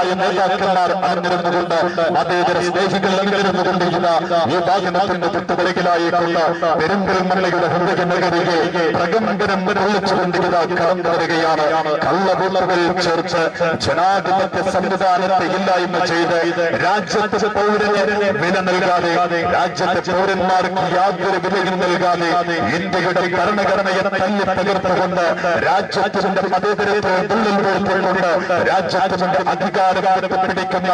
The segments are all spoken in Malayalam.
പ്രമുഖരായ നേതാക്കന്മാർ അറിഞ്ഞിരുന്നുകൊണ്ട് മതേതര സ്നേഹികൾ അണിനിരുന്നുകൊണ്ട് ഇതാ ഈ വാഹനത്തിന്റെ തൊട്ടുപിറകിലായി പെരുമ്പെരുമലയുടെ ഹൃദയനഗരികെ പ്രകമ്പനം നിർമ്മിച്ചുകൊണ്ടിരുന്ന കടന്നു വരികയാണ് കള്ളവുള്ളവൽ ചേർച്ച് ജനാധിപത്യ സംവിധാനത്തെ ഇല്ലായ്മ ചെയ്ത് രാജ്യത്തെ പൗരന് വില നൽകാതെ രാജ്യത്തെ പൗരന്മാർക്ക് യാതൊരു വിലയും നൽകാതെ ഇന്ത്യയുടെ ഭരണഘടനയെ തല്ലി തകർത്തുകൊണ്ട് രാജ്യത്തിന്റെ മതേതരത്തെ ഉള്ളിൽ വീഴ്ത്തിക്കൊണ്ട് രാജ്യത്തിന്റെ അധികാരം പിടിക്കുന്ന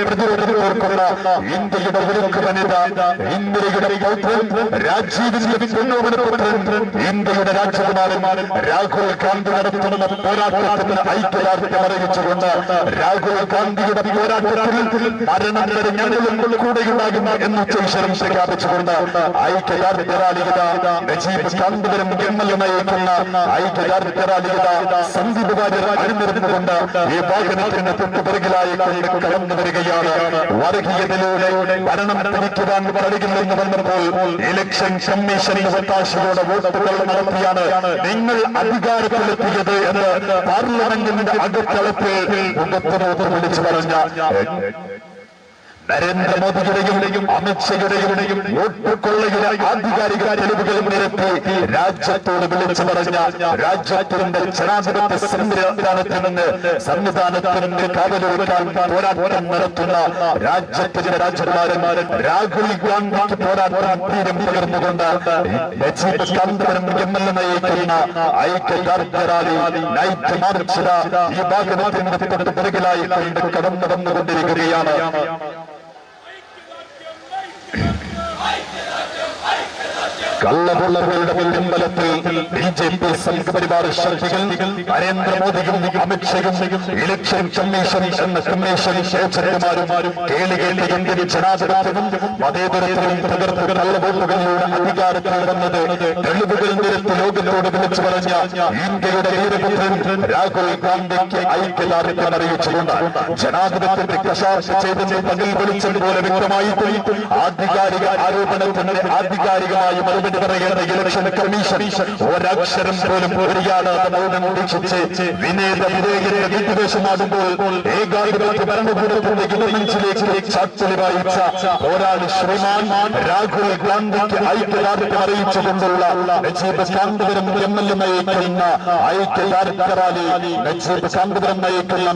പ്രതിരോധത്തോർക്കുന്ന ഇന്ത്യയുടെ വിലക്ക് വനിത ഇന്ത്യയുടെ രാജീവിന്റെ ഇന്ത്യയുടെ രാജകുമാരൻ രാഹുൽ ഗാന്ധി നടത്തുന്ന പോരാട്ടത്തിന് ഐക്യദാർഢ്യം അറിയിച്ചുകൊണ്ട് രാഹുൽ ഗാന്ധിയുടെ പോരാട്ടത്തിൽ മരണം കൂടെ ഞങ്ങളും കൂടെയുണ്ടാകും എന്ന് ഉച്ചൈശ്വരം പ്രഖ്യാപിച്ചുകൊണ്ട് ഐക്യദാർഢ്യ Najeeb Kanthapuram M L A നയിക്കുന്ന ഐക്യദാർഢ്യ സന്ദീപ് വാര്യർ അണിനിരുന്നുകൊണ്ട് ഈ വാഹനത്തിന് തൊട്ടുപിറകിലായി കടന്നു വരികയാണ്. വർഗീയതയിലൂടെ ഭരണം തിരിക്കുവാൻ പറയുമെന്ന് വന്നപ്പോൾ ഇലക്ഷൻ കമ്മീഷൻ ഒത്താശയോടെ വോട്ടുകൾ നടത്തിയാണ് നിങ്ങൾ അധികാരത്തിലെത്തിയത് എന്ന് പാർലമെന്റിന്റെ അകത്തളത്തിൽ മുഖത്തിനോട് വിളിച്ചു പറഞ്ഞ നരേന്ദ്രമോദിയുടെയും അമിത്ഷയുടെയും വോട്ടുകൊള്ളയുടെ ആധികാരിക തെളിവുകൾ നിരത്തി രാജ്യത്തോട് വിളിച്ചു പറഞ്ഞ രാജ്യത്തിന്റെ ജനാധിപത്യ സംവിധാനത്തിൽ നിന്ന് സംവിധാനത്തിൽ നിന്ന് കാവലൊരുക്കാൻ പോരാട്ടം നടത്തുന്ന രാജ്യത്തിന്റെ രാജകുമാരന്മാരൻ രാഹുൽ ഗാന്ധിക്ക് പോരാട്ടം തീരം പകർന്നുകൊണ്ട് എം ഈ വാഹനത്തിന്റെ തൊട്ട് കടന്നു വന്നുകൊണ്ടിരിക്കുകയാണ്. കള്ളകൊള്ളകളുടെ പിൻബലത്തിൽ ബി ജെ പി സംഘപരിവാർ ശക്തികൾ നരേന്ദ്രമോദിയും അമിത്ഷയും ഇലക്ഷൻ കമ്മീഷൻ എന്ന കമ്മീഷൻ ഏജന്റുമാരും കേളികേണ്ട ഇന്ത്യൻ ജനാധിപത്യവും മതേതരത്വവും തകർത്ത് കള്ളവോട്ടുകളിലൂടെ അധികാരത്തിൽ വന്നത് തെളിവുകൾ നിരത്തി ലോകത്തോട് വിളിച്ചു പറഞ്ഞ ഇന്ത്യയുടെ വീരപുത്രൻ രാഹുൽ ഗാന്ധിക്ക് ഐക്യദാർഢ്യം അറിയിച്ചുകൊണ്ട് ജനാധിപത്യത്തെ കശാപ്പ് ചെയ്തെന്ന് പകൽ വെളിച്ചം പോലെ വ്യക്തമായി ആധികാരിക ആരോപണത്തിന് ആധികാരികമായി മറുപടി പറയേണ്ട ഇലക്ഷൻ കമ്മീഷൻ ഒരക്ഷരം പോലും ഒരിയാട് മൗനം വീക്ഷിച്ച് വിനേത വിധേയരെ വിദ്വേഷമാകുമ്പോൾ ഏകാധിപത്യ ഭരണകൂടത്തിന്റെ ഗവൺമെന്റിലേക്ക് ചാച്ചലി വായിച്ച പോരാളി ശ്രീമാൻ രാഹുൽ ഗാന്ധിക്ക് ഐക്യദാർഢ്യം അറിയിച്ചുകൊണ്ടുള്ള നജീബ് എം എൽ എ നയിക്കുന്ന ഐക്യദാർഢ്യ റാലി നജീബ് കാന്തപുരം നയിക്കുന്ന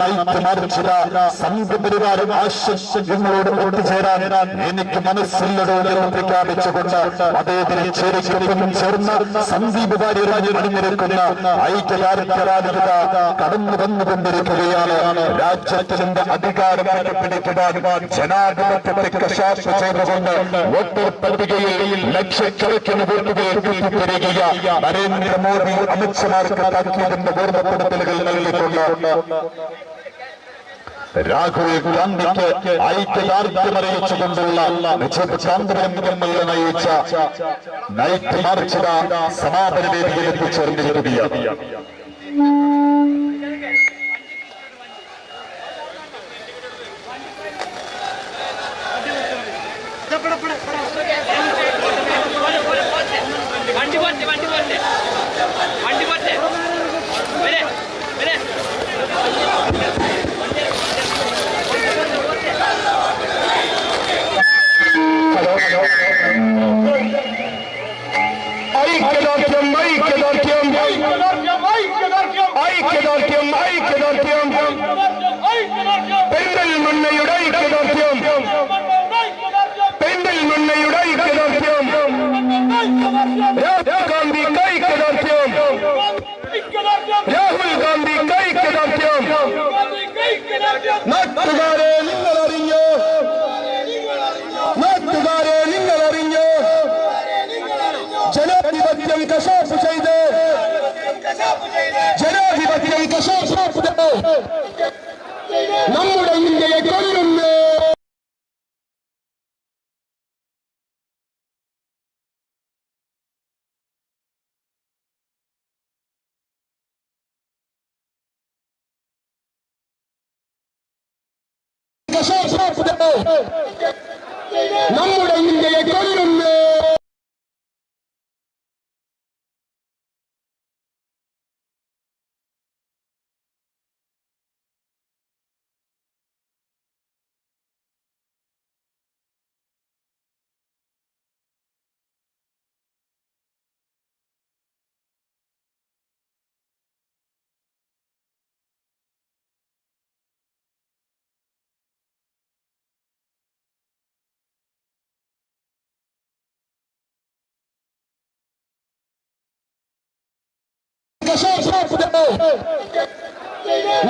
സംഘപരിവാരം ആശ്വസ്യങ്ങളോട് ഒത്തുചേരാൻ എനിക്ക് മനസ്സില്ലതോ എന്ന് പ്രഖ്യാപിച്ചുകൊണ്ട് അദ്ദേഹത്തിന് ചേരിക്കൊപ്പം ചേർന്ന് സന്ദീപ് വാര്യർ അണിഞ്ഞിരിക്കുന്ന ഐക്യദാർഢ്യ റാലികത കടന്നു വന്നുകൊണ്ടിരിക്കുകയാണ്. രാജ്യത്തിന്റെ അധികാരം പിടിക്കുവാൻ ജനാധിപത്യത്തെ കശാപ്പ് ചെയ്തുകൊണ്ട് വോട്ടർ പട്ടികയിൽ ലക്ഷക്കണക്കിന് വോട്ടുകൾ കിട്ടിത്തരിക നരേന്ദ്രമോദി അമിത്ഷമാർക്ക് താക്കിയതിന്റെ ഓർമ്മപ്പെടുത്തലുകൾ നൽകിക്കൊണ്ട് രാഹുൽ ഗാന്ധിക്ക് ഐക്യദാർഢ്യമറിയിച്ചുകൊണ്ടുള്ള നിശ്ചിത ചാന്ദ്രൻ എം എൽ എ നയിച്ച നൈറ്റ് മാർച്ചിത സമാപന വേദിയിൽ എത്തിച്ചേർന്നിരിക്കുകയാണ്. നമ്മുടെ ഇന്ത്യയെ കൊല്ലുന്നു കശാപ്പ് ചെയ്ത് നമ്മുടെ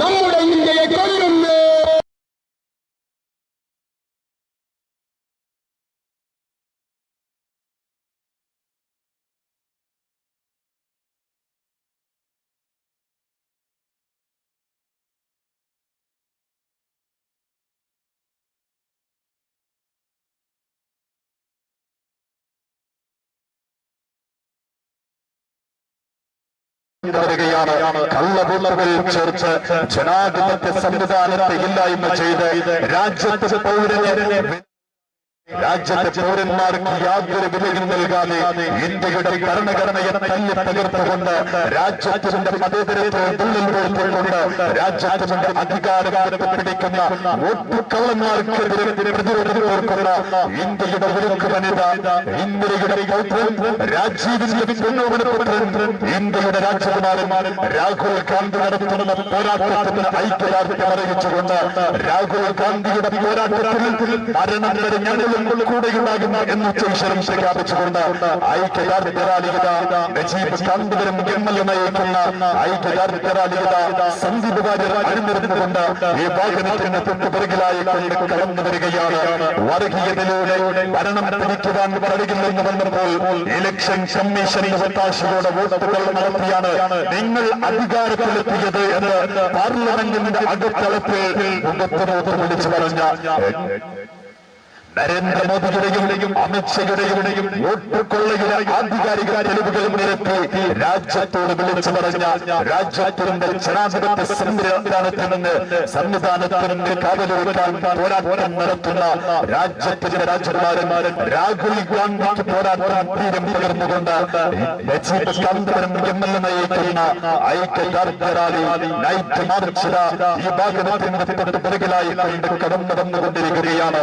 നമ്മുടെ ഇന്ത്യയെ കൊല്ലുന്നു. വരികയാണ് കള്ളവോട്ടുകൾ ചേർത്ത് ജനാധിപത്യ സംവിധാനത്തെ ഇല്ലായ്മ ചെയ്ത് രാജ്യത്തെ പൗരനെ രാജ്യത്തെ പൗരന്മാർക്ക് യാതൊരു വിലയും നൽകാതെ ഇന്ത്യയുടെ ഭരണഘടനയെ തല്ലി തകർത്തുകൊണ്ട് രാജ്യത്തിന്റെ വീഴ്ത്തിക്കൊണ്ട് രാജ്യത്തിന്റെ അധികാരത്തെ പിടിക്കുന്ന ഒട്ടുക്കള്ളന്മാർക്കെതിരെ പ്രതിരോധം തീർക്കുന്ന ഇന്ത്യയുടെ വിലക്ക് വനിത ഇന്ത്യയുടെ രാജീവിന്റെ ഇന്ത്യയുടെ രാജകുമാരൻ രാഹുൽ ഗാന്ധി നടത്തുന്ന പോരാട്ടത്തിന് ഐക്യദാർഢ്യം അറിയിച്ചുകൊണ്ട് രാഹുൽ ഗാന്ധിയുടെ പോരാട്ടത്തിൽ മരണം വരെ കൂടെയുണ്ടാകുന്ന എന്ന ശേഷം പ്രഖ്യാപിച്ചുകൊണ്ട് ഐക്യദാർഢ്യ റാലികത Najeeb Kanthapuram M L A നയിക്കുന്ന ഐക്യദാർഢ്യ റാലികത സന്ദീപ് വാര്യർ അണിനിരുന്നുകൊണ്ട് ഈ വാഹനത്തിന് തൊട്ടുപിറകിലായി കൊണ്ട് കടന്നു വരികയാണ്. വർഗീയതയിലൂടെ ഭരണം പിടിക്കുവാൻ ഇലക്ഷൻ കമ്മീഷൻ ഒത്താശയോടെ വോട്ടുകൾ നടത്തിയാണ് നിങ്ങൾ അധികാരത്തിലെത്തിയത് എന്ന് പാർലമെന്റിന്റെ അകത്തളത്തിൽ മുഖത്ത് വിളിച്ചു പറഞ്ഞ നരേന്ദ്രമോദിയുടെയും അമിത്ഷയുടെയും വോട്ടുകൊള്ളയുടെ ആധികാരിക തെളിവുകൾ നിരത്തി രാജ്യത്തോട് വിളിച്ചു പറഞ്ഞ രാജ്യത്തിന്റെ ജനാധിപത്യ സംവിധാനത്തിൽ നിന്ന് സംവിധാനത്തിൽ നിന്ന് കാവലൊരുക്കാൻ പോരാട്ടം നടത്തുന്ന രാജ്യത്തിന്റെ രാജകുമാരൻ രാഹുൽ ഗാന്ധിക്ക് പോരാട്ടം തീരം പകർന്നുകൊണ്ട് Najeeb Kanthapuram M L A നയിക്കുന്ന ഐക്യദാർഢ്യ റാലി നൈറ്റ് മാർച്ചില ഈ ഭാഗത്തിന് തൊട്ട് പിറകിലായി കൊണ്ട് കടന്നു വന്നുകൊണ്ടിരിക്കുകയാണ്.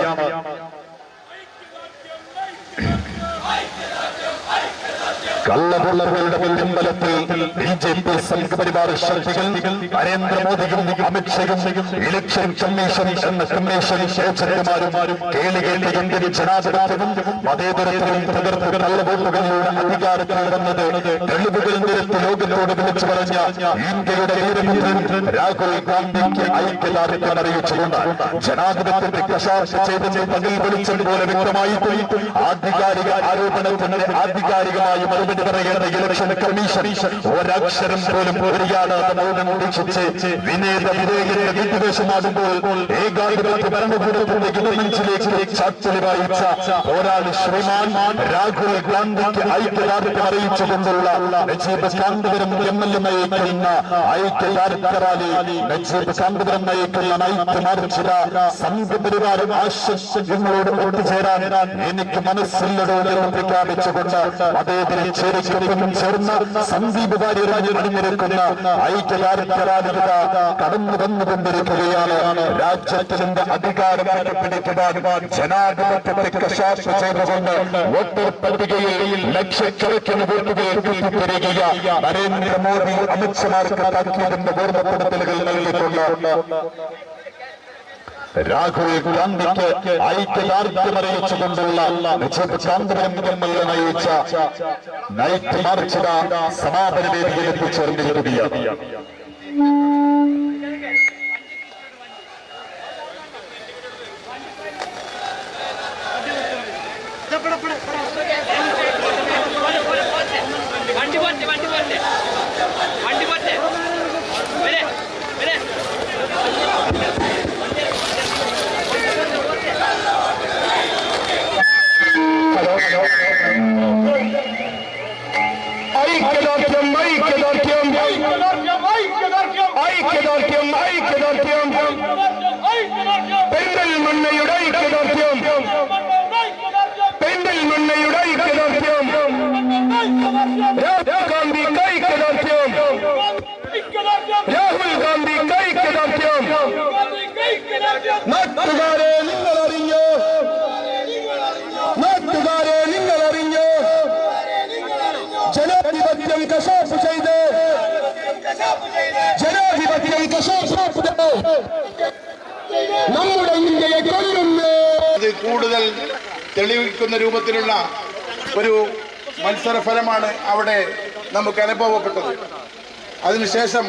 കള്ളപുള്ളവരുടെ പിൻബലത്തിൽ ബി ജെ പി സംഘപരിവാർ ശക്തികൾ നരേന്ദ്രമോദിയും അമിത്ഷയും ഇലക്ഷൻ കമ്മീഷൻ എന്ന കമ്മീഷൻ ഏജന്റുമാരും കേളികേട്ട് ഇന്ത്യൻ ജനാധിപത്യവും മതേതരത്തിലും തകർത്ത് കള്ളവോട്ടുകളിലൂടെ അധികാരത്തിൽ വന്നത് തെളിവുകൾ നിരത്തി ലോകത്തോട് വിളിച്ചു പറഞ്ഞ ഇന്ത്യയുടെ വീരപുത്രൻ രാഹുൽ ഗാന്ധിക്ക് ഐക്യദാർഢ്യം അറിയിച്ചുകൊണ്ട് ജനാധിപത്യത്തെ കശാശ ചെയ്തെന്ന് പകൽ വെളിച്ചം പോലെ വ്യക്തമായി ആധികാരിക ആരോപണത്തിന്റെ ആധികാരികമായി മറുപടി പറയുന്ന കമ്മീഷൻ ഒരക്ഷരം പോലും ശ്രീമാൻ നജീബ് നജീബ് എനിക്ക് മനസ്സില്ലതോ എന്ന് പ്രഖ്യാപിച്ചുകൊണ്ട് അതേതിനെ ചേരിക്കൊപ്പം ചേർന്ന സന്ദീപ് വാര്യരാജ് അണിനിരക്കുന്ന ഐക്യദാർഢ്യരാധികത കടന്നു വന്നുകൊണ്ടിരിക്കുകയാണ്. രാജ്യത്തിന്റെ അധികാരം പിടിക്കുവാൻ ജനാധിപത്യത്തെ കശാപ്പ് ചെയ്തുകൊണ്ട് വോട്ടർ പട്ടികയിൽ ലക്ഷക്കണക്കിന് വോട്ടുകൾ കിട്ടിത്തരിക നരേന്ദ്രമോദി അമിത്ഷമാർക്ക് താക്കീതിന്റെ ഓർമ്മപ്പെടുത്തലുകൾ നൽകിക്കൊണ്ട് രാഹുൽ കുലാന്തിക്ക് ഐക്യദാർഢ്യം അറിയിച്ചുകൊണ്ടുള്ള നജീബ് കാന്തപുരം നയിച്ച നൈറ്റ് മാർച്ചിത സമാപന വേദിയിൽ എത്തിച്ചേർന്നിരിക്കുകയാണ്. നാട്ടുകാരെ നിങ്ങൾ അറിഞ്ഞോ നാട്ടുകാരെ നിങ്ങൾ അറിഞ്ഞോ ജനാധിപത്യം കശാപ്പ് ചെയ്ത്. ജനാധിപത്യം കശാപ്പ് നമ്മുടെ ഇന്ത്യയെ കൊല്ലുന്നു. കൂടുതൽ തെളിവിക്കുന്ന രൂപത്തിലുള്ള ഒരു മത്സരഫലമാണ് അവിടെ നമുക്ക് അനുഭവപ്പെട്ടത്. അതിനുശേഷം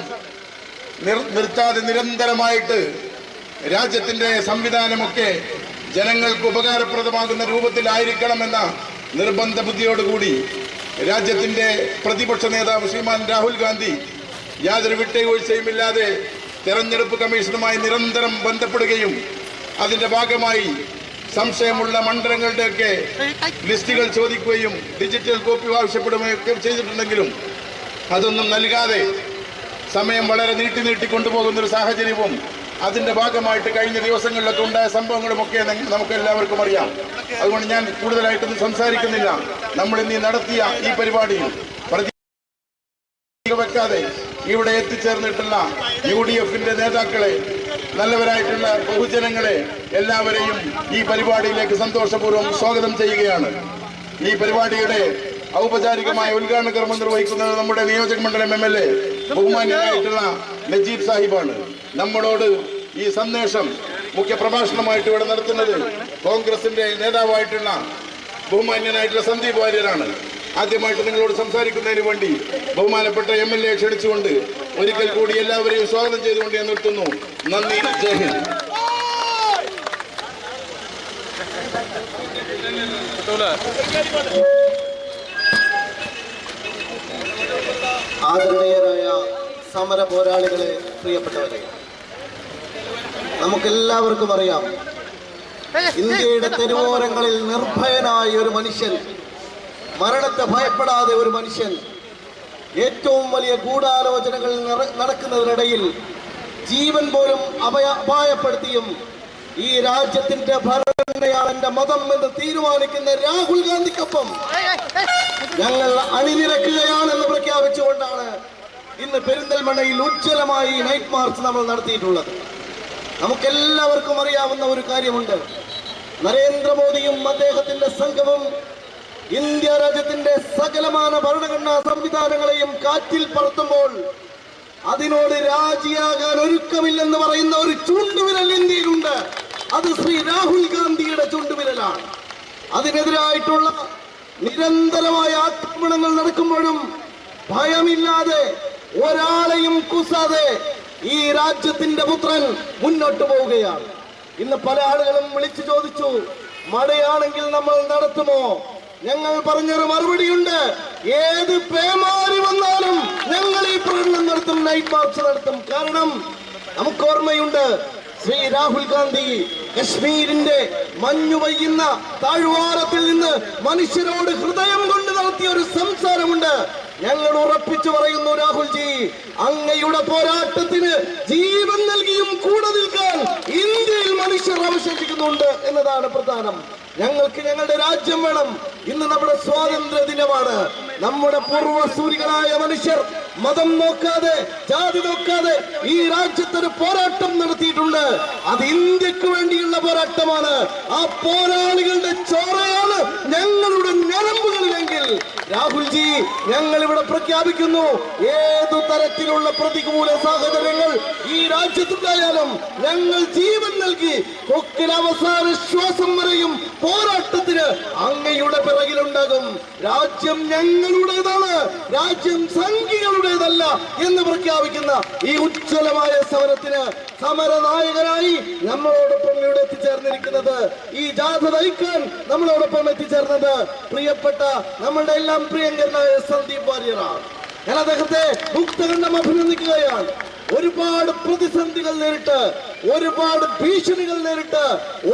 നിർ- നിർത്താതെ നിരന്തരമായിട്ട് രാജ്യത്തിന്റെ സംവിധാനമൊക്കെ ജനങ്ങൾക്ക് ഉപകാരപ്രദമാകുന്ന രൂപത്തിലായിരിക്കണമെന്ന നിർബന്ധ ബുദ്ധിയോടുകൂടി രാജ്യത്തിന്റെ പ്രതിപക്ഷ നേതാവ് ശ്രീമാൻ രാഹുൽ ഗാന്ധി യാതൊരു വിട്ടുവീഴ്ചയുമില്ലാതെ തെരഞ്ഞെടുപ്പ് കമ്മീഷനുമായി നിരന്തരം ബന്ധപ്പെടുകയും അതിന്റെ ഭാഗമായി സംശയമുള്ള മണ്ഡലങ്ങളുടെയൊക്കെ ലിസ്റ്റുകൾ ചോദിക്കുകയും ഡിജിറ്റൽ കോപ്പി ആവശ്യപ്പെടുകയൊക്കെ ചെയ്തിട്ടുണ്ടെങ്കിലും അതൊന്നും നൽകാതെ സമയം വളരെ നീട്ടി നീട്ടി കൊണ്ടുപോകുന്ന ഒരു സാഹചര്യവും അതിന്റെ ഭാഗമായിട്ട് കഴിഞ്ഞ ദിവസങ്ങളിലൊക്കെ ഉണ്ടായ സംഭവങ്ങളുമൊക്കെ നമുക്ക് എല്ലാവർക്കും അറിയാം. അതുകൊണ്ട് ഞാൻ കൂടുതലായിട്ടൊന്നും സംസാരിക്കുന്നില്ല. നമ്മൾ ഇന്ന് നടത്തിയ ഈ പരിപാടിയിൽ വെക്കാതെ ഇവിടെ എത്തിച്ചേർന്നിട്ടുള്ള യു ഡി എഫിന്റെ നേതാക്കളെ നല്ലവരായിട്ടുള്ള ബഹുജനങ്ങളെ എല്ലാവരെയും ഈ പരിപാടിയിലേക്ക് സന്തോഷപൂർവം സ്വാഗതം ചെയ്യുകയാണ്. ഈ പരിപാടിയുടെ ഔപചാരികമായ ഉദ്ഘാടന കർമ്മം നിർവഹിക്കുന്നത് നമ്മുടെ നിയോജക മണ്ഡലം എം എൽ എ ബഹുമാന്യനായിട്ടുള്ള നജീബ് സാഹിബാണ്. നമ്മളോട് ഈ സന്ദേശം മുഖ്യപ്രഭാഷണമായിട്ട് ഇവിടെ നടത്തുന്നത് കോൺഗ്രസിന്റെ നേതാവായിട്ടുള്ള ബഹുമാന്യനായിട്ടുള്ള സന്ദീപ് വാര്യരാണ്. ആദ്യമായിട്ട് നിങ്ങളോട് സംസാരിക്കുന്നതിന് വേണ്ടി ബഹുമാനപ്പെട്ട എം എൽ എ ക്ഷണിച്ചുകൊണ്ട് ഒരിക്കൽ കൂടി എല്ലാവരെയും സ്വാഗതം ചെയ്തുകൊണ്ട് ഞാൻ നിർത്തുന്നു. നന്ദി. ജയ് ഹിന്ദ്. ആദരണീയരായ സമര പോരാളികളെ പ്രിയപ്പെട്ടവരെ നമുക്കെല്ലാവർക്കും അറിയാം. ഇന്ത്യയുടെ തെരുവോരങ്ങളിൽ നിർഭയനായ ഒരു മനുഷ്യൻ മരണത്തെ ഭയപ്പെടാതെ ഒരു മനുഷ്യൻ ഏറ്റവും വലിയ ഗൂഢാലോചനകൾ നടക്കുന്നതിനിടയിൽ ജീവൻ പോലും അപയ അപായപ്പെടുത്തിയും ഈ രാജ്യത്തിന്റെ ഭരണയാണ് എന്റെ മതം എന്ന് തീരുമാനിക്കുന്ന രാഹുൽ ഗാന്ധിക്കൊപ്പം. ഞങ്ങൾ അണിനിരക്കുകയാണെന്ന് പ്രഖ്യാപിച്ചുകൊണ്ടാണ് ഇന്ന് പെരിന്തൽമണ്ണയിൽ ഉജ്ജ്വലമായി നൈറ്റ് മാർച്ച് നമ്മൾ നടത്തിയിട്ടുള്ളത്. നമുക്കെല്ലാവർക്കും അറിയാവുന്ന ഒരു കാര്യമുണ്ട്. നരേന്ദ്രമോദിയും അദ്ദേഹത്തിന്റെ സംഘവും ഇന്ത്യ രാജ്യത്തിന്റെ സകലമാന ഭരണഘടനാ സംവിധാനങ്ങളെയും കാറ്റിൽ പറത്തുമ്പോൾ അതിനോട് രാജിയാകാൻ ഒരുക്കമില്ലെന്ന് പറയുന്ന ഒരു ചൂണ്ടുവിരൽ ഇന്ത്യയിലുണ്ട്. അത് ശ്രീ രാഹുൽ ഗാന്ധിയുടെ ചൂണ്ടുവിരലാണ്. അതിനെതിരായിട്ടുള്ള നിരന്തരമായ ആക്രമണങ്ങൾ നടക്കുമ്പോഴും ഭയമില്ലാതെ ഒരാളെയും കുസാതെ ഈ രാജ്യത്തിന്റെ പുത്രൻ മുന്നോട്ട് പോവുകയാണ്. ഇന്ന് പല ആളുകളും വിളിച്ചു ചോദിച്ചു മഴയാണെങ്കിൽ നമ്മൾ നടത്തുമോ? ഞങ്ങൾ പറഞ്ഞൊരു മറുപടിയുണ്ട്. ഏത് പേമാരി വന്നാലും ഞങ്ങൾ ഈ പ്രകടനം നടത്തും നൈറ്റ് മാർച്ച് നടത്തും. കാരണം നമുക്ക് ഓർമ്മയുണ്ട് ശ്രീ രാഹുൽ ഗാന്ധി കശ്മീരിന്റെ മഞ്ഞു പെയ്യുന്ന താഴ്വാരത്തിൽ നിന്ന് മനുഷ്യരോട് ഹൃദയം കൊണ്ട് നടത്തിയ ഒരു സംസാരമുണ്ട്. ഞങ്ങൾ ഉറപ്പിച്ചു പറയുന്നു രാഹുൽജി അങ്ങയുടെ പോരാട്ടത്തിന് ജീവൻ നൽകിയും കൂടെ നിൽക്കാൻ ഇന്ത്യയിൽ മനുഷ്യർ അവശേഷിക്കുന്നുണ്ട് എന്നതാണ് പ്രധാനം. ഞങ്ങൾക്ക് ഞങ്ങളുടെ രാജ്യം വേണം. ഇന്ന് നമ്മുടെ സ്വാതന്ത്ര്യ ദിനമാണ് നമ്മുടെ പൂർവസൂരികളായ മനുഷ്യർ മതം നോക്കാതെ ജാതി നോക്കാതെ ഈ രാജ്യത്തൊരു പോരാട്ടം നടത്തിയിട്ടുണ്ട്. അത് ഇന്ത്യയ്ക്ക് വേണ്ടിയുള്ള പോരാട്ടമാണ്. ആ പോരാളികളുടെ ചോറയാണ് ഞങ്ങളുടെ ഞരമ്പുകളിലെങ്കിൽ രാഹുൽജി ഞങ്ങൾ ഇവിടെ പ്രഖ്യാപിക്കുന്നു ഏതു തരത്തിലുള്ള പ്രതികൂല സാഹചര്യങ്ങൾ ഈ രാജ്യത്തുണ്ടായാലും ഞങ്ങൾ ജീവൻ നൽകി കൊക്കിൽ അവസാന ശ്വാസം വരെയും പോരാട്ടത്തിന് അങ്ങയുടെ പിറകിലുണ്ടാകും. രാജ്യം ഞങ്ങളുടേതാണ് രാജ്യം സംഘികളുടേതല്ല എന്ന് പ്രഖ്യാപിക്കുന്ന ഈ ഉജ്ജ്വലമായ സമരത്തിന് സമരനായകനായി നമ്മളോടൊപ്പം ഇവിടെ എത്തിച്ചേർന്നിരിക്കുന്നത് ഈ ജാഥ നയിക്കാൻ നമ്മളോടൊപ്പം എത്തിച്ചേർന്നത് പ്രിയപ്പെട്ട നമ്മളുടെ എല്ലാം പ്രിയങ്കരനായ സന്ദീപ് വാര്യറാണ്. ഞാൻ അദ്ദേഹത്തെ മുക്തകണ്ഠം അഭിനന്ദിക്കുകയാണ്. ഒരുപാട് പ്രതിസന്ധികൾ നേരിട്ട് ഒരുപാട് ഭീഷണികൾ നേരിട്ട്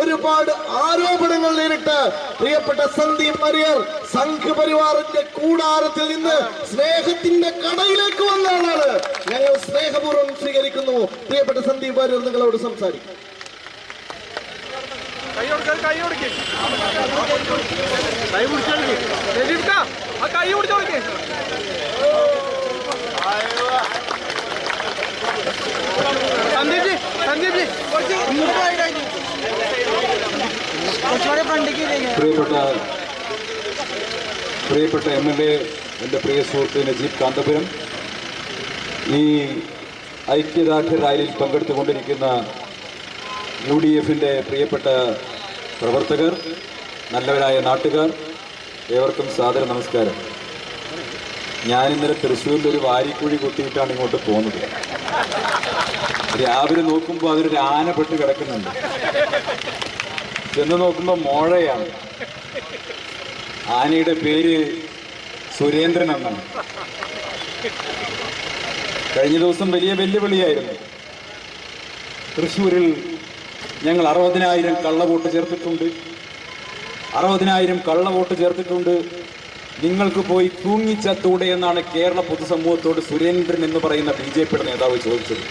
ഒരുപാട് ആരോപണങ്ങൾ നേരിട്ട് പ്രിയപ്പെട്ട സന്ദീപ് മരിയർ സംഘപരിവാറിന്റെ കൂടാരത്തിൽ നിന്ന് സ്നേഹത്തിന്റെ കടയിലേക്ക് വന്ന ആളാണ്. ഞങ്ങൾ സ്നേഹപൂർവം സ്വീകരിക്കുന്നു. പ്രിയപ്പെട്ട സന്ദീപ് മരിയർ നിങ്ങളോട് സംസാരിക്കും. കൈ കൊടുക്ക കൈ. കൊടുക്ക് കൈ ആ കൈ പിടിച്ചു കൊടുക്ക് സന്ദീപ് ജി സന്ദീപ് ജി കുറച്ച് കുറച്ചുകൂടെ ഫ്രണ്ടിക്ക് പ്രിയപ്പെട്ട പ്രിയപ്പെട്ട എം എൽ എ എന്റെ പ്രിയ സുഹൃത്ത് നജീബ് കാന്തപുരം. ഈ ഐക്യദാർഢ്യ റാലിയിൽ പങ്കെടുത്തുകൊണ്ടിരിക്കുന്ന യു ഡി എഫിന്റെ പ്രിയപ്പെട്ട പ്രവർത്തകർ നല്ലവരായ നാട്ടുകാർ ഏവർക്കും സാദര നമസ്കാരം. ഞാനിന്നലെ തൃശ്ശൂരിൽ ഒരു വാരിക്കുഴി കുത്തിയിട്ടാണ് ഇങ്ങോട്ട് പോകുന്നത്. രാവിലെ നോക്കുമ്പോൾ അതൊരു ആനപ്പെട്ട് പെട്ട് കിടക്കുന്നുണ്ട്. ചെന്ന് നോക്കുമ്പോൾ മോഴയാണ് ആനയുടെ പേര് സുരേന്ദ്രൻ എന്നാണ്. കഴിഞ്ഞ ദിവസം വലിയ വെല്ലുവിളിയായിരുന്നു. തൃശ്ശൂരിൽ ഞങ്ങൾ അറുപതിനായിരം കള്ളവോട്ട് ചേർത്തിട്ടുണ്ട്. അറുപതിനായിരം കള്ളവോട്ട് ചേർത്തിട്ടുണ്ട്. നിങ്ങൾക്ക് പോയി തൂങ്ങിച്ചത്തൂടെ എന്നാണ് കേരള പൊതുസമൂഹത്തോട് സുരേന്ദ്രൻ എന്ന് പറയുന്ന ബി ജെ പിയുടെ നേതാവ് ചോദിച്ചത്.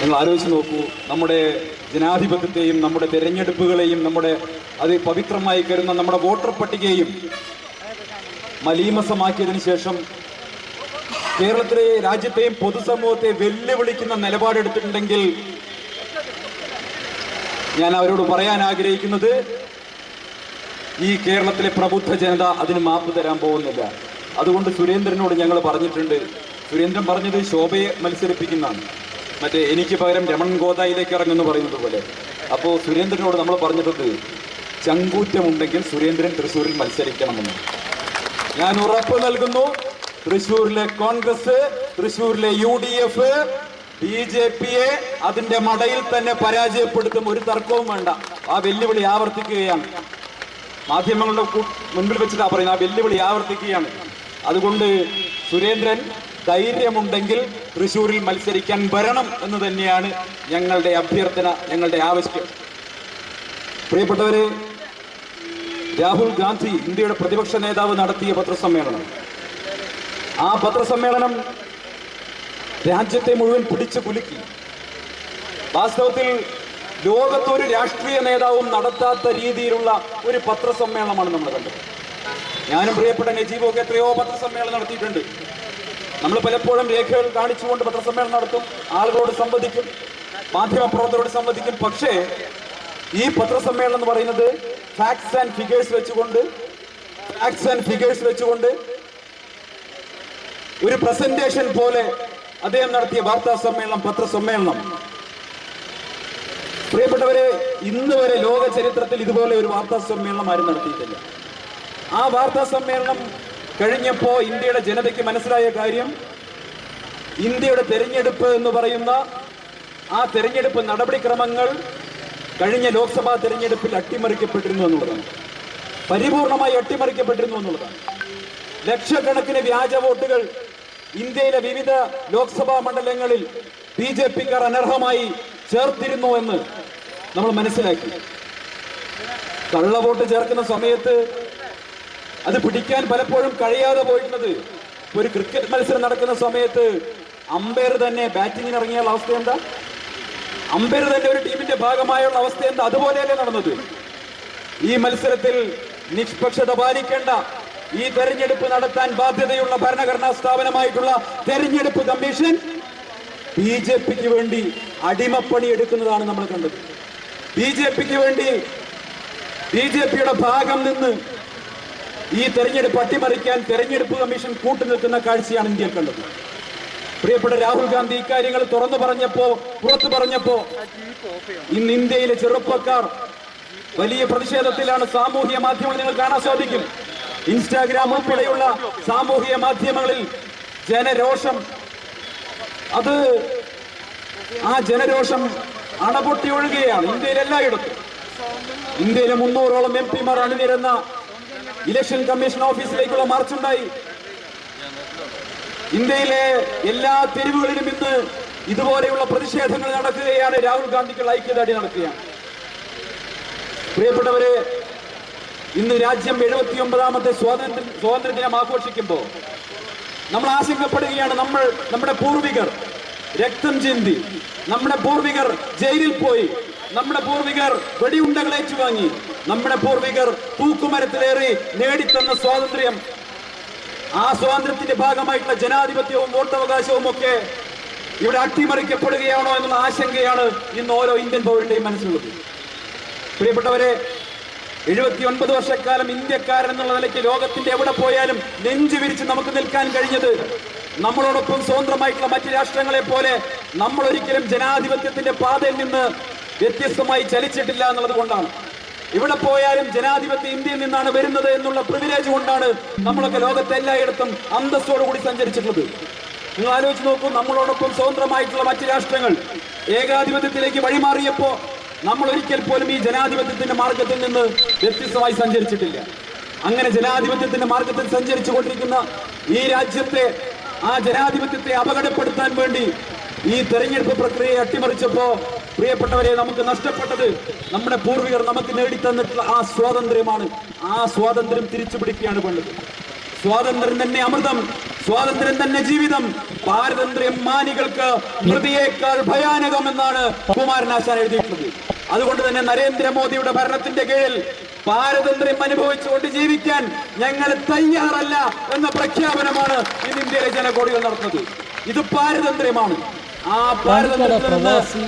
നിങ്ങൾ ആലോചിച്ച് നോക്കൂ നമ്മുടെ ജനാധിപത്യത്തെയും നമ്മുടെ തിരഞ്ഞെടുപ്പുകളെയും നമ്മുടെ അത് പവിത്രമായി കരുതുന്ന നമ്മുടെ വോട്ടർ പട്ടികയും മലീമസമാക്കിയതിനു ശേഷം കേരളത്തിലെ രാജ്യത്തെയും പൊതുസമൂഹത്തെ വെല്ലുവിളിക്കുന്ന നിലപാടെടുത്തിട്ടുണ്ടെങ്കിൽ ഞാൻ അവരോട് പറയാൻ ആഗ്രഹിക്കുന്നത് ഈ കേരളത്തിലെ പ്രബുദ്ധ ജനത അതിന് മാപ്പ് തരാൻ പോകുന്നില്ല. അതുകൊണ്ട് സുരേന്ദ്രനോട് ഞങ്ങൾ പറഞ്ഞിട്ടുണ്ട്. സുരേന്ദ്രൻ പറഞ്ഞത് ശോഭയെ മത്സരിപ്പിക്കുന്നതാണ്. മറ്റേ എനിക്ക് പകരം രമൺ ഗോദായിലേക്ക് ഇറങ്ങുമെന്ന് പറയുന്നത് പോലെ. അപ്പോൾ സുരേന്ദ്രനോട് നമ്മൾ പറഞ്ഞിട്ടുണ്ട് ചങ്കൂറ്റമുണ്ടെങ്കിൽ സുരേന്ദ്രൻ തൃശ്ശൂരിൽ മത്സരിക്കണമെന്ന്. ഞാൻ ഉറപ്പ് നൽകുന്നു തൃശൂരിലെ കോൺഗ്രസ് തൃശൂരിലെ U D F B J പിയെ അതിന്റെ മടയിൽ തന്നെ പരാജയപ്പെടുത്തും ഒരു തർക്കവും വേണ്ട. ആ വെല്ലുവിളി ആവർത്തിക്കുകയാണ്. മാധ്യമങ്ങളുടെ മുൻപിൽ വെച്ചിട്ടാ പറയുന്നത് ആ വെല്ലുവിളി ആവർത്തിക്കുകയാണ്. അതുകൊണ്ട് സുരേന്ദ്രൻ ധൈര്യമുണ്ടെങ്കിൽ തൃശൂരിൽ മത്സരിക്കാൻ വരണം എന്ന് തന്നെയാണ് ഞങ്ങളുടെ അഭ്യർത്ഥന ഞങ്ങളുടെ ആവശ്യം. പ്രിയപ്പെട്ടവരെ രാഹുൽ ഗാന്ധി ഇന്ത്യയുടെ പ്രതിപക്ഷ നേതാവ് നടത്തിയ പത്രസമ്മേളനം. ആ പത്രസമ്മേളനം രാജ്യത്തെ മുഴുവൻ പിടിച്ചു കുലുക്കി. വാസ്തവത്തിൽ ലോകത്തൊരു രാഷ്ട്രീയ നേതാവും നടത്താത്ത രീതിയിലുള്ള ഒരു പത്രസമ്മേളനമാണ് നമ്മൾ കണ്ടത്. ഞാനും പ്രിയപ്പെട്ട നജീബൊക്കെ എത്രയോ പത്രസമ്മേളനം നടത്തിയിട്ടുണ്ട്. നമ്മൾ പലപ്പോഴും രേഖകൾ കാണിച്ചുകൊണ്ട് പത്രസമ്മേളനം നടത്തും ആളുകളോട് സംവദിക്കും മാധ്യമപ്രവർത്തകരോട് സംവദിക്കും. പക്ഷേ ഈ പത്രസമ്മേളനം എന്ന് പറയുന്നത് ഫാക്ട്സ് ആൻഡ് ഫിഗേഴ്സ് വെച്ചുകൊണ്ട് ഫാക്ട്സ് ആൻഡ് ഫിഗേഴ്സ് വെച്ചുകൊണ്ട് ഒരു പ്രസന്റേഷൻ പോലെ അദ്ദേഹം നടത്തിയ വാർത്താ സമ്മേളനം പത്രസമ്മേളനം. പ്രിയപ്പെട്ടവരെ ഇന്ന് വരെ ലോക ചരിത്രത്തിൽ ഇതുപോലെ ഒരു വാർത്താ സമ്മേളനം ആരും നടത്തിയിട്ടില്ല. ആ വാർത്താ സമ്മേളനം കഴിഞ്ഞപ്പോ ഇന്ത്യയുടെ ജനതയ്ക്ക് മനസ്സിലായ കാര്യം ഇന്ത്യയുടെ തെരഞ്ഞെടുപ്പ് എന്ന് പറയുന്ന ആ തെരഞ്ഞെടുപ്പ് നടപടിക്രമങ്ങൾ കഴിഞ്ഞ ലോക്സഭാ തെരഞ്ഞെടുപ്പിൽ അട്ടിമറിക്കപ്പെട്ടിരുന്നു എന്നുള്ളതാണ്. പരിപൂർണമായി അട്ടിമറിക്കപ്പെട്ടിരുന്നു എന്നുള്ളതാണ്. ലക്ഷക്കണക്കിന് വ്യാജ വോട്ടുകൾ ഇന്ത്യയിലെ വിവിധ ലോക്സഭാ മണ്ഡലങ്ങളിൽ ബി ജെ പിക്കാർ അനർഹമായി ചേർത്തിരുന്നു എന്ന് നമ്മൾ മനസ്സിലാക്കി. കള്ളവോട്ട് ചേർക്കുന്ന സമയത്ത് അത് പിടിക്കാൻ പലപ്പോഴും കഴിയാതെ പോയിട്ടുള്ളത്. ഒരു ക്രിക്കറ്റ് മത്സരം നടക്കുന്ന സമയത്ത് അമ്പയർ തന്നെ ബാറ്റിങ്ങിന് ഇറങ്ങിയുള്ള അവസ്ഥ എന്താ? അമ്പയർ തന്നെ ഒരു ടീമിന്റെ ഭാഗമായുള്ള അവസ്ഥ എന്താ? അതുപോലെയല്ലേ നടന്നത്. ഈ മത്സരത്തിൽ നിഷ്പക്ഷത പാലിക്കേണ്ട ഈ തെരഞ്ഞെടുപ്പ് നടത്താൻ ബാധ്യതയുള്ള ഭരണഘടനാ സ്ഥാപനമായിട്ടുള്ള തെരഞ്ഞെടുപ്പ് കമ്മീഷൻ ബി ജെ പിക്ക് വേണ്ടി അടിമപ്പണി എടുക്കുന്നതാണ് നമ്മൾ കണ്ടത്. ബി ജെ പിക്ക് വേണ്ടി ബി ജെ പിയുടെ ഭാഗം നിന്ന് ഈ തെരഞ്ഞെടുപ്പ് അട്ടിമറിക്കാൻ തെരഞ്ഞെടുപ്പ് കമ്മീഷൻ കൂട്ടുനിൽക്കുന്ന കാഴ്ചയാണ് ഇന്ത്യയിൽ കണ്ടത്. പ്രിയപ്പെട്ട രാഹുൽ ഗാന്ധി ഇക്കാര്യങ്ങൾ തുറന്നു പറഞ്ഞപ്പോ പുറത്തു പറഞ്ഞപ്പോ ഇന്ന് ഇന്ത്യയിലെ ചെറുപ്പക്കാർ വലിയ പ്രതിഷേധത്തിലാണ് സാമൂഹ്യ മാധ്യമങ്ങൾ നിങ്ങൾ കാണാൻ സാധിക്കും. ഇൻസ്റ്റാഗ്രാം ഉൾപ്പെടെയുള്ള സാമൂഹിക മാധ്യമങ്ങളിൽ ജനരോഷം. അത് ആ ജനരോഷം അണപൊട്ടി ഒഴുകുകയാണ് ഇന്ത്യയിൽ എല്ലായിടത്തും ഇന്ത്യയിലെ മുന്നൂറോളം എം പിമാർ അണിനിരുന്ന ഇലക്ഷൻ കമ്മീഷൻ ഓഫീസിലേക്കുള്ള മാർച്ചുണ്ടായി. ഇന്ത്യയിലെ എല്ലാ തെരുവുകളിലും ഇന്ന് ഇതുപോലെയുള്ള പ്രതിഷേധങ്ങൾ നടക്കുകയാണ്. രാഹുൽ ഗാന്ധിക്കുള്ള ഐക്യദാർഢ്യം നടക്കുകയാണ്. പ്രിയപ്പെട്ടവരെ ഇന്ന് രാജ്യം എഴുപത്തി ഒമ്പതാമത്തെ സ്വാതന്ത്ര്യ സ്വാതന്ത്ര്യ ദിനം ആഘോഷിക്കുമ്പോൾ നമ്മൾ ആശങ്കപ്പെടുകയാണ്. നമ്മൾ നമ്മുടെ പൂർവികർ രക്തം ചിന്തി. നമ്മുടെ പൂർവികർ ജയിലിൽ പോയി. നമ്മുടെ പൂർവികർ വെടിയുണ്ടകളേറ്റു വാങ്ങി നമ്മുടെ പൂർവികർ തൂക്കുമരത്തിലേറി നേടിത്തന്ന സ്വാതന്ത്ര്യം. ആ സ്വാതന്ത്ര്യത്തിന്റെ ഭാഗമായിട്ടുള്ള ജനാധിപത്യവും വോട്ടവകാശവും ഒക്കെ ഇവിടെ അട്ടിമറിക്കപ്പെടുകയാണോ എന്നുള്ള ആശങ്കയാണ് ഇന്ന് ഓരോ ഇന്ത്യൻ പൗരന്റെയും മനസ്സിലുള്ളത്. പ്രിയപ്പെട്ടവരെ എഴുപത്തി ഒൻപത് വർഷക്കാലം ഇന്ത്യക്കാരൻ എന്നുള്ള നിലയ്ക്ക് ലോകത്തിന്റെ എവിടെ പോയാലും നെഞ്ചു വിരിച്ച് നമുക്ക് നിൽക്കാൻ കഴിഞ്ഞത് നമ്മളോടൊപ്പം സ്വതന്ത്രമായിട്ടുള്ള മറ്റ് രാഷ്ട്രങ്ങളെ പോലെ നമ്മൾ ഒരിക്കലും ജനാധിപത്യത്തിന്റെ പാതയിൽ നിന്ന് വ്യത്യസ്തമായി ചലിച്ചിട്ടില്ല എന്നുള്ളത് കൊണ്ടാണ്. ഇവിടെ പോയാലും ജനാധിപത്യ ഇന്ത്യയിൽ നിന്നാണ് വരുന്നത് എന്നുള്ള പ്രിവിലേജ് കൊണ്ടാണ് നമ്മളൊക്കെ ലോകത്തെ എല്ലായിടത്തും അന്തസ്സോടുകൂടി സഞ്ചരിച്ചിട്ടുള്ളത്. നിങ്ങൾ ആലോചിച്ച് നോക്കൂ നമ്മളോടൊപ്പം സ്വതന്ത്രമായിട്ടുള്ള മറ്റു രാഷ്ട്രങ്ങൾ ഏകാധിപത്യത്തിലേക്ക് വഴിമാറിയപ്പോ നമ്മൾ ഒരിക്കൽ പോലും ഈ ജനാധിപത്യത്തിന്റെ മാർഗത്തിൽ നിന്ന് വ്യത്യസ്തമായി സഞ്ചരിച്ചിട്ടില്ല. അങ്ങനെ ജനാധിപത്യത്തിന്റെ മാർഗത്തിൽ സഞ്ചരിച്ചു കൊണ്ടിരിക്കുന്ന ഈ രാജ്യത്തെ ആ ജനാധിപത്യത്തെ അപകടപ്പെടുത്താൻ വേണ്ടി ഈ തെരഞ്ഞെടുപ്പ് പ്രക്രിയയെ അട്ടിമറിച്ചപ്പോ പ്രിയപ്പെട്ടവരെ നമുക്ക് നഷ്ടപ്പെട്ടത് നമ്മുടെ പൂർവികർ നമുക്ക് നേടിത്തന്നിട്ടുള്ള ആ സ്വാതന്ത്ര്യമാണ്. ആ സ്വാതന്ത്ര്യം തിരിച്ചു പിടിക്കുകയാണ് വേണ്ടത് സ്വാതന്ത്ര്യം തന്നെ അമൃതം സ്വാതന്ത്ര്യം തന്നെ ജീവിതം. പാരതന്ത്ര്യം മാനികൾക്ക് മൃതിയേക്കാൾ ഭയാനകം എന്നാണ് കുമാരനാശാൻ എഴുതിയിട്ടുള്ളത്. അതുകൊണ്ട് തന്നെ നരേന്ദ്രമോദിയുടെ ഭരണത്തിന്റെ കീഴിൽ പാരതന്ത്ര്യം അനുഭവിച്ചുകൊണ്ട് ജീവിക്കാൻ ഞങ്ങൾ തയ്യാറല്ല എന്ന പ്രഖ്യാപനമാണ് ഇന്ത്യയിലെ ജനകോടികൾ നടത്തുന്നത്. ഇത് പാരതന്ത്ര്യമാണ്. ആ ഭാരതത്തിൽ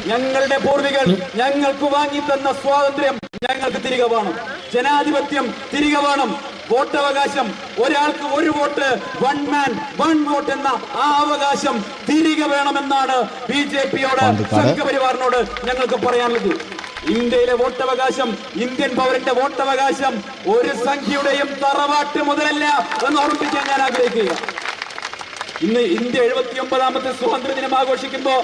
ഞങ്ങളുടെ പൂർവികൾ ഞങ്ങൾക്ക് വാങ്ങി തന്ന സ്വാതന്ത്ര്യം ഞങ്ങൾക്ക് തിരികെ വേണം. ജനാധിപത്യം തിരികെ വേണം. വോട്ടവകാശം ഒരാൾക്ക് ഒരു vote one man one vote എന്ന ആ അവകാശം തിരികെ വേണമെന്നാണ് ബി ജെ പിയോട് സംഘപരിവാറിനോട് ഞങ്ങൾക്ക് പറയാനുള്ളത്. ഇന്ത്യയിലെ വോട്ടവകാശം ഇന്ത്യൻ പൗരന്റെ വോട്ടവകാശം ഒരു സംഖ്യയുടെയും തറവാട്ട് മുതലല്ല എന്ന് ഓർമ്മിപ്പിക്കാൻ ഞാൻ ആഗ്രഹിക്കുക ഇന്ന് ഇന്ത്യ എഴുപത്തി ഒമ്പതാമത്തെ സ്വാതന്ത്ര്യ ദിനം ആഘോഷിക്കുമ്പോ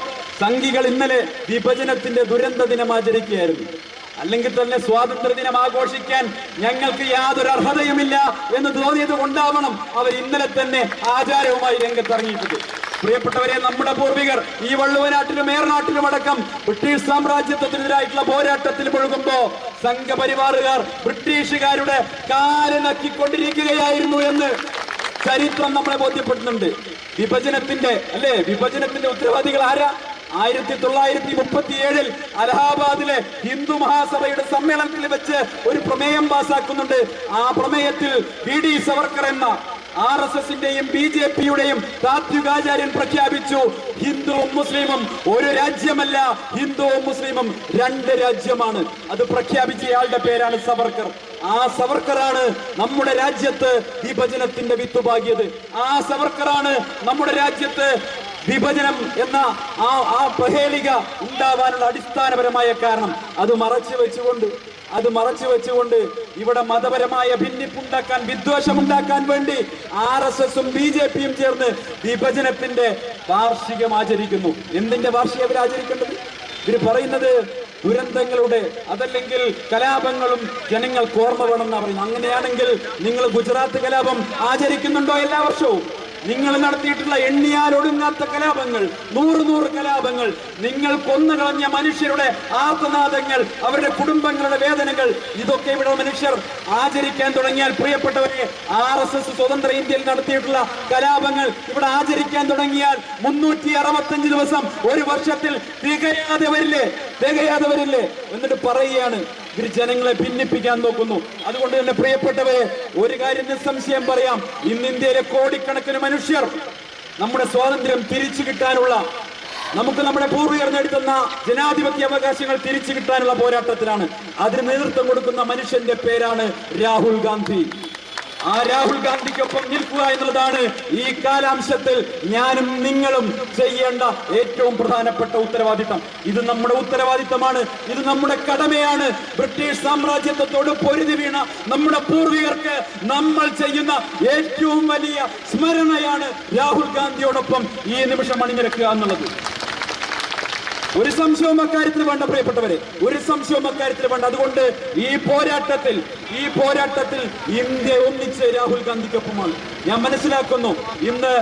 സംഘികൾ ഇന്നലെ വിഭജനത്തിന്റെ ദുരന്ത ദിനം ആചരിക്കുകയായിരുന്നു. അല്ലെങ്കിൽ തന്നെ സ്വാതന്ത്ര്യ ദിനം ആഘോഷിക്കാൻ ഞങ്ങൾക്ക് യാതൊരു അർഹതയുമില്ല എന്ന് തോന്നിയത് കൊണ്ടാവണം അവർ ഇന്നലെ തന്നെ ആചാരവുമായി രംഗത്തിറങ്ങിയിട്ടത് പ്രിയപ്പെട്ടവരെ നമ്മുടെ പൂർവികർ ഈ വള്ളുവനാട്ടിലും ഏറനാട്ടിലും അടക്കം ബ്രിട്ടീഷ് സാമ്രാജ്യത്വത്തിനെതിരായിട്ടുള്ള പോരാട്ടത്തിൽ മുഴുകുമ്പോ സംഘപരിവാറുകാർ ബ്രിട്ടീഷുകാരുടെ കാൽ നക്കിക്കൊണ്ടിരിക്കുകയായിരുന്നു എന്ന് ചരിത്രം നമ്മളെ ബോധ്യപ്പെടുന്നുണ്ട് വിഭജനത്തിന്റെ അല്ലെ? വിഭജനത്തിന്റെ ഉത്തരവാദികൾ ആരാ? ആയിരത്തി തൊള്ളായിരത്തി മുപ്പത്തി ഏഴിൽ അലഹാബാദിലെ ഹിന്ദു മഹാസഭയുടെ സമ്മേളനത്തിൽ വെച്ച് ഒരു പ്രമേയം പാസാക്കുന്നുണ്ട്. ആ പ്രമേയത്തിൽ വി ഡി സവർക്കർ എന്ന ആർ എസ് എസിന്റെയും ബി ജെ പിയുടെയും താത്വികാചാര്യൻ പ്രഖ്യാപിച്ചു ഹിന്ദുവും മുസ്ലിമും ഒരു രാജ്യമല്ല ഹിന്ദുവും മുസ്ലിമും രണ്ട് രാജ്യമാണ്. അത് പ്രഖ്യാപിച്ചയാളുടെ പേരാണ് സവർക്കർ. ആ സവർക്കറാണ് നമ്മുടെ രാജ്യത്ത് വിഭജനത്തിന്റെ വിത്തുപാകിയത്. ആ സവർക്കറാണ് നമ്മുടെ രാജ്യത്ത് വിഭജനം എന്ന ആ ആ പ്രഹേളിക ഉണ്ടാവാനുള്ള അടിസ്ഥാനപരമായ കാരണം. അത് മറച്ചു വെച്ചുകൊണ്ട് അത് മറച്ചു വെച്ചുകൊണ്ട് ഇവിടെ മതപരമായ ഭിന്നിപ്പുണ്ടാക്കാൻ വിദ്വേഷമുണ്ടാക്കാൻ വേണ്ടി ആർ എസ് എസും ബി ജെ പിയും ചേർന്ന് വിഭജനത്തിന്റെ വാർഷികം ആചരിക്കുന്നു. എന്തിന്റെ വാർഷികം ആചരിക്കേണ്ടത്? ഇവർ പറയുന്നത് ദുരന്തങ്ങളുടെ അതല്ലെങ്കിൽ കലാപങ്ങളും ജനങ്ങൾ ഓർമ്മ വേണമെന്നാണ് പറയുന്നത് അങ്ങനെയാണെങ്കിൽ നിങ്ങൾ ഗുജറാത്ത് കലാപം ആചരിക്കുന്നുണ്ടോ എല്ലാ വർഷവും? നിങ്ങൾ നടത്തിയിട്ടുള്ള എണ്ണിയാൽ ഒടുങ്ങാത്ത കലാപങ്ങൾ നൂറ് നൂറ് കലാപങ്ങൾ നിങ്ങൾ കൊന്നു കളഞ്ഞ മനുഷ്യരുടെ ആർത്തനാദങ്ങൾ അവരുടെ കുടുംബങ്ങളുടെ വേദനകൾ ഇതൊക്കെ ഇവിടെ മനുഷ്യർ ആചരിക്കാൻ തുടങ്ങിയാൽ പ്രിയപ്പെട്ടവരെ ആർ എസ് എസ് സ്വതന്ത്ര ഇന്ത്യയിൽ നടത്തിയിട്ടുള്ള കലാപങ്ങൾ ഇവിടെ ആചരിക്കാൻ തുടങ്ങിയാൽ മുന്നൂറ്റി അറുപത്തഞ്ച് ദിവസം ഒരു വർഷത്തിൽ തികയാതെ വരില്ലേ? തികയാതെ വരില്ലേ? എന്നിട്ട് പറയുകയാണ് ഇവർ ജനങ്ങളെ ഭിന്നിപ്പിക്കാൻ നോക്കുന്നു. അതുകൊണ്ട് തന്നെ പ്രിയപ്പെട്ടവരെ ഒരു കാര്യം നിസ്സംശയം പറയാം. ഇന്ന് ഇന്ത്യയിലെ കോടിക്കണക്കിന് മനുഷ്യർ നമ്മുടെ സ്വാതന്ത്ര്യം തിരിച്ചു കിട്ടാനുള്ള നമുക്ക് നമ്മുടെ പൂർവികർ നേടിത്തന്ന ജനാധിപത്യ അവകാശങ്ങൾ തിരിച്ചു കിട്ടാനുള്ള പോരാട്ടത്തിലാണ്. അതിന് നേതൃത്വം കൊടുക്കുന്ന മനുഷ്യന്റെ പേരാണ് രാഹുൽ ഗാന്ധി. ആ രാഹുൽ ഗാന്ധിക്കൊപ്പം നിൽക്കുക എന്നുള്ളതാണ് ഈ കാലാംശത്തിൽ ഞാനും നിങ്ങളും ചെയ്യേണ്ട ഏറ്റവും പ്രധാനപ്പെട്ട ഉത്തരവാദിത്തം. ഇത് നമ്മുടെ ഉത്തരവാദിത്തമാണ്. ഇത് നമ്മുടെ കടമയാണ്. ബ്രിട്ടീഷ് സാമ്രാജ്യത്വത്തോട് പൊരുതി വീണ നമ്മുടെ പൂർവികർക്ക് നമ്മൾ ചെയ്യുന്ന ഏറ്റവും വലിയ സ്മരണയാണ് രാഹുൽ ഗാന്ധിയോടൊപ്പം ഈ നിമിഷം അണിനിരക്കുക എന്നുള്ളത്. ഒരു സംശയവും അക്കാര്യത്തിൽ വേണ്ട പ്രിയപ്പെട്ടവരെ. ഒരു സംശയവും അക്കാര്യത്തിൽ വേണ്ട. അതുകൊണ്ട് ഈ പോരാട്ടത്തിൽ ഈ പോരാട്ടത്തിൽ ഇന്ത്യ ഒന്നിച്ച് രാഹുൽ ഗാന്ധിക്കൊപ്പമാണ്. ഞാൻ മനസ്സിലാക്കുന്നു ഇന്ന്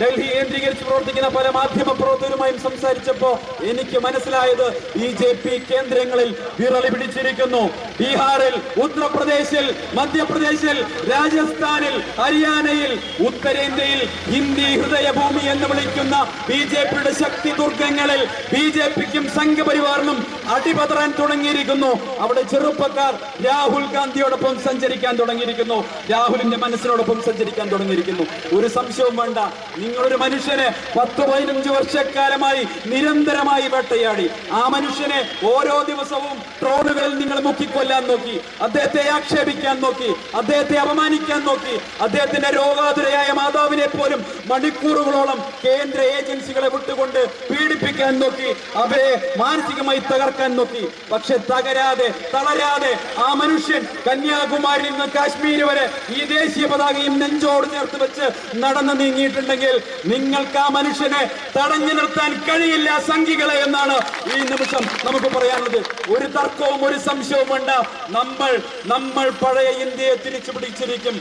ഡൽഹി കേന്ദ്രീകരിച്ച് പ്രവർത്തിക്കുന്ന പല മാധ്യമ പ്രവർത്തകരുമായും സംസാരിച്ചപ്പോ എനിക്ക് മനസ്സിലായത് ബി ജെ പി കേന്ദ്രങ്ങളിൽ വിറളി പിടിച്ചിരിക്കുന്നു. ബീഹാറിൽ ഉത്തർപ്രദേശിൽ മധ്യപ്രദേശിൽ രാജസ്ഥാനിൽ ഹരിയാനയിൽ ഉത്തരേന്ത്യയിൽ ഹിന്ദി ഹൃദയഭൂമി എന്ന് വിളിക്കുന്ന ബി ജെ പിയുടെ ശക്തി ദുർഗങ്ങളിൽ ബി ജെ പിക്കും സംഘപരിവാറിനും അടിപതറാൻ തുടങ്ങിയിരിക്കുന്നു. അവിടെ ചെറുപ്പക്കാർ രാഹുൽ ഗാന്ധിയോടൊപ്പം സഞ്ചരിക്കാൻ തുടങ്ങിയിരിക്കുന്നു. രാഹുലിന്റെ മനസ്സിനോടൊപ്പം സഞ്ചരിക്കാൻ തുടങ്ങിയിരിക്കുന്നു. ഒരു സംശയവും വേണ്ട. നിങ്ങളൊരു മനുഷ്യനെ പത്ത് പതിനഞ്ച് വർഷക്കാലമായി നിരന്തരമായി വേട്ടയാടി. ആ മനുഷ്യനെ ഓരോ ദിവസവും ട്രോളുകളിൽ നിങ്ങൾ മുക്കിക്കൊല്ലുന്നു കൊല്ലാൻ നോക്കി. അദ്ദേഹത്തെ ആക്ഷേപിക്കാൻ നോക്കി. അദ്ദേഹത്തെ അപമാനിക്കാൻ നോക്കി. അദ്ദേഹത്തിന്റെ രോഗാതുരയായ മാതാവിനെ പോലും മണിക്കൂറുകളോളം കേന്ദ്ര ഏജൻസികളെ വിട്ടുകൊണ്ട് പീഡിപ്പിക്കാൻ നോക്കി. അവരെ മാനസികമായി തകർക്കാൻ നോക്കി. പക്ഷെ തകരാതെ തളരാതെ ആ മനുഷ്യൻ കന്യാകുമാരിയിൽ നിന്ന് കാശ്മീർ വരെ ഈ ദേശീയ പതാകയും നെഞ്ചോട് ചേർത്ത് വെച്ച് നടന്നു നീങ്ങിയിട്ടുണ്ടെങ്കിൽ നിങ്ങൾക്ക് ആ മനുഷ്യനെ തടഞ്ഞു നിർത്താൻ കഴിയില്ല സംഘികളെ എന്നാണ് ഈ നിമിഷം നമുക്ക് പറയാനുള്ളത്. ഒരു തർക്കവും ഒരു സംശയവും വേണ്ട നമ്മൾ നമ്മൾ പഴയ ഇന്ത്യയെ തിരിച്ചു പിടിച്ചിരിക്കും.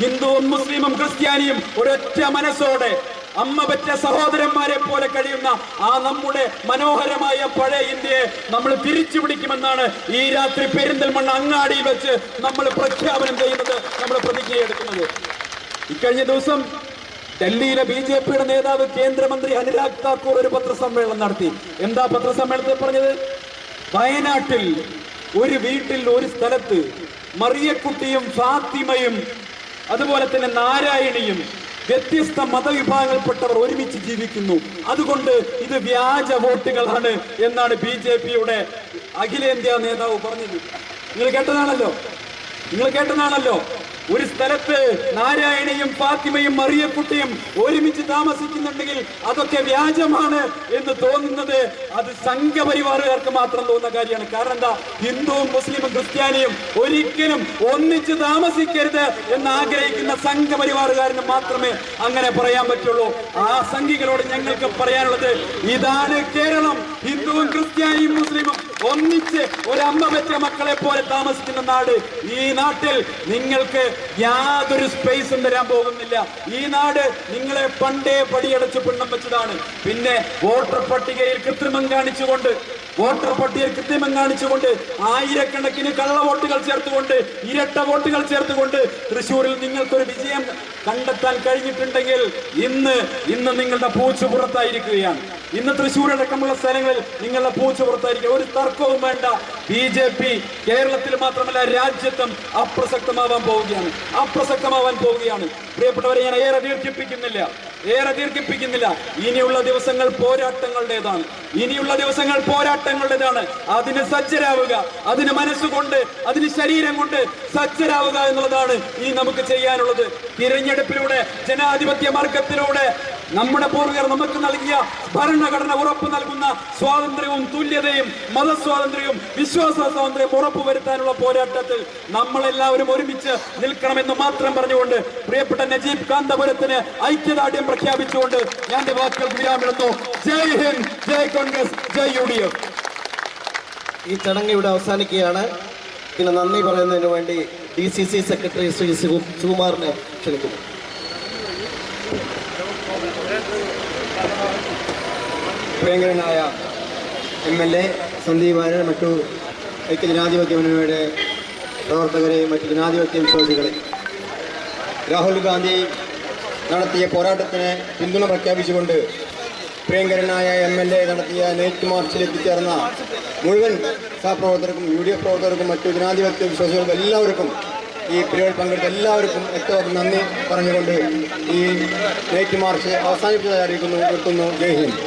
ഹിന്ദുവും മുസ്ലിമും ക്രിസ്ത്യാനിയും ഒരൊറ്റ മനസ്സോടെ അമ്മ പറ്റ സഹോദരന്മാരെ പോലെ കഴിയുന്ന ആ നമ്മുടെ മനോഹരമായ പഴയ ഇന്ത്യയെ നമ്മൾ തിരിച്ചു പിടിക്കുമെന്നാണ് ഈ രാത്രി പെരിന്തൽമണ്ണ അങ്ങാടിയിൽ വെച്ച് നമ്മൾ പ്രഖ്യാപനം ചെയ്യുന്നത് നമ്മൾ പ്രതിജ്ഞയെടുക്കുന്നത് ഇക്കഴിഞ്ഞ ദിവസം ഡൽഹിയിലെ ബി ജെ പിയുടെ നേതാവ് കേന്ദ്രമന്ത്രി അനുരാഗ് താക്കൂർ ഒരു പത്രസമ്മേളനം നടത്തി. എന്താ പത്രസമ്മേളനത്തിൽ പറഞ്ഞത്? വയനാട്ടിൽ ഒരു വീട്ടിൽ ഒരു സ്ഥലത്ത് മറിയക്കുട്ടിയും ഫാത്തിമയും അതുപോലെ തന്നെ നാരായണിയും വ്യത്യസ്ത മതവിഭാഗങ്ങളിൽപ്പെട്ടവർ ഒരുമിച്ച് ജീവിക്കുന്നു. അതുകൊണ്ട് ഇത് വ്യാജ വോട്ടുകളാണ് എന്നാണ് ബി ജെ പിയുടെ അഖിലേന്ത്യാ നേതാവ് പറഞ്ഞത്. നിങ്ങൾ കേട്ടതാണല്ലോ? നിങ്ങൾ കേട്ടതാണല്ലോ? ഒരു സ്ഥലത്ത് നാരായണിയും ഫാത്തിമയും മറിയക്കുട്ടിയും ഒരുമിച്ച് താമസിക്കുന്നുണ്ടെങ്കിൽ അതൊക്കെ വ്യാജമാണ് എന്ന് തോന്നുന്നത്. അത് സംഘപരിവാറുകാർക്ക് മാത്രം തോന്നുന്ന കാര്യമാണ്. കാരണം എന്താ? ഹിന്ദുവും മുസ്ലിമും ക്രിസ്ത്യാനിയും ഒരിക്കലും ഒന്നിച്ച് താമസിക്കരുത് എന്ന് ആഗ്രഹിക്കുന്ന സംഘപരിവാറുകാരന് മാത്രമേ അങ്ങനെ പറയാൻ പറ്റുള്ളൂ. ആ സംഘികളോട് ഞങ്ങൾക്ക് പറയാനുള്ളത് ഇതാണ് കേരളം. ഹിന്ദുവും ക്രിസ്ത്യാനിയും മുസ്ലിമും ഒന്നിച്ച് ഒരമ്മ വെച്ച മക്കളെ പോലെ താമസിക്കുന്ന നാട്. ഈ നാട്ടിൽ നിങ്ങൾക്ക് യാതൊരു സ്പേസും തരാൻ പോകുന്നില്ല. ഈ നാട് നിങ്ങളെ പണ്ടേ പടിയടച്ച് പിണ്ണം വെച്ചതാണ്. പിന്നെ വോട്ടർ പട്ടികയിൽ കൃത്രിമം കാണിച്ചുകൊണ്ട് വോട്ടർ പട്ടികയിൽ കൃത്രിമം കാണിച്ചുകൊണ്ട് ആയിരക്കണക്കിന് കള്ള വോട്ടുകൾ ചേർത്തുകൊണ്ട് ഇരട്ട വോട്ടുകൾ ചേർത്തുകൊണ്ട് തൃശ്ശൂരിൽ നിങ്ങൾക്കൊരു വിജയം കണ്ടെത്താൻ കഴിഞ്ഞിട്ടുണ്ടെങ്കിൽ ഇന്ന് ഇന്ന് നിങ്ങളുടെ പൂച്ചു പുറത്തായിരിക്കുകയാണ്. ഇന്ന് തൃശ്ശൂർ അടക്കമുള്ള സ്ഥലങ്ങളിൽ നിങ്ങളുടെ പൂച്ച പുറത്തായിരിക്കും. ഒരു തർക്കവും വേണ്ട. ബി ജെ പി കേരളത്തിൽ മാത്രമല്ല രാജ്യത്തും അപ്രസക്തമാവാൻ പോവുകയാണ്. അപ്രസക്തമാവാൻ പോവുകയാണ്. പ്രിയപ്പെട്ടവരെ ഞാൻ ഏറെ ദീർഘിപ്പിക്കുന്നില്ല. ഏറെ ദീർഘിപ്പിക്കുന്നില്ല. ഇനിയുള്ള ദിവസങ്ങൾ പോരാട്ടങ്ങളുടേതാണ്. ഇനിയുള്ള ദിവസങ്ങൾ പോരാട്ടങ്ങളുടേതാണ്. അതിന് സജ്ജരാവുക. അതിന് മനസ്സുകൊണ്ട് അതിന് ശരീരം കൊണ്ട് സജ്ജരാവുക എന്നുള്ളതാണ് ഇനി നമുക്ക് ചെയ്യാനുള്ളത്. തിരഞ്ഞെടുപ്പിലൂടെ ജനാധിപത്യ മാർഗത്തിലൂടെ നമ്മുടെ പൂർവികർ നമുക്ക് നൽകിയ ഭരണഘടന ഉറപ്പ് നൽകുന്ന സ്വാതന്ത്ര്യവും തുല്യതയും മതസ്വാതന്ത്ര്യവും വിശ്വാസ സ്വാതന്ത്ര്യവും ഉറപ്പുവരുത്താനുള്ള പോരാട്ടത്തിൽ നമ്മളെല്ലാവരും ഒരുമിച്ച് നിൽക്കണമെന്ന് മാത്രം പറഞ്ഞുകൊണ്ട് പ്രിയപ്പെട്ട നജീബ് കാന്തപുരത്തിന് ഐക്യദാർഢ്യം പ്രഖ്യാപിച്ചുകൊണ്ട് ഞാൻ എന്റെ വാക്കുകൾക്ക് വിരാമിടുന്നു. ജയ് ഹിന്ദ് ജയ് കോൺഗ്രസ് ജയ് യു ഡി എഫ്. ഈ ചടങ്ങ് ഇവിടെ അവസാനിക്കുകയാണ്. പിന്നെ നന്ദി പറയുന്നതിന് വേണ്ടി D C C secretary Shri Suku- സുകുമാറിനെ ക്ഷണിക്കുന്നു. പ്രിയങ്കരനായ എം എൽ എ സന്ദീപാനും മറ്റു ഐക്യ ജനാധിപത്യ മുന്നണിയുടെ പ്രവർത്തകരെ മറ്റു ജനാധിപത്യ വിശ്വാസികളെ. രാഹുൽ ഗാന്ധി നടത്തിയ പോരാട്ടത്തിന് പിന്തുണ പ്രഖ്യാപിച്ചുകൊണ്ട് പ്രിയങ്കരനായ എം എൽ എ നടത്തിയ നൈറ്റ് മാർച്ചിൽ എത്തിച്ചേർന്ന മുഴുവൻ സഹപ്രവർത്തകർക്കും യു ഡി എഫ് പ്രവർത്തകർക്കും മറ്റു ജനാധിപത്യ വിശ്വാസികൾക്കും എല്ലാവർക്കും ഈ പിരിവിൽ പങ്കെടുത്ത എല്ലാവർക്കും ഏറ്റവും നന്ദി പറഞ്ഞുകൊണ്ട് ഈ നൈറ്റ് മാർച്ച് അവസാനിപ്പിച്ചതായി അറിയിക്കുന്നു. ജയ് ഹിന്ദ്.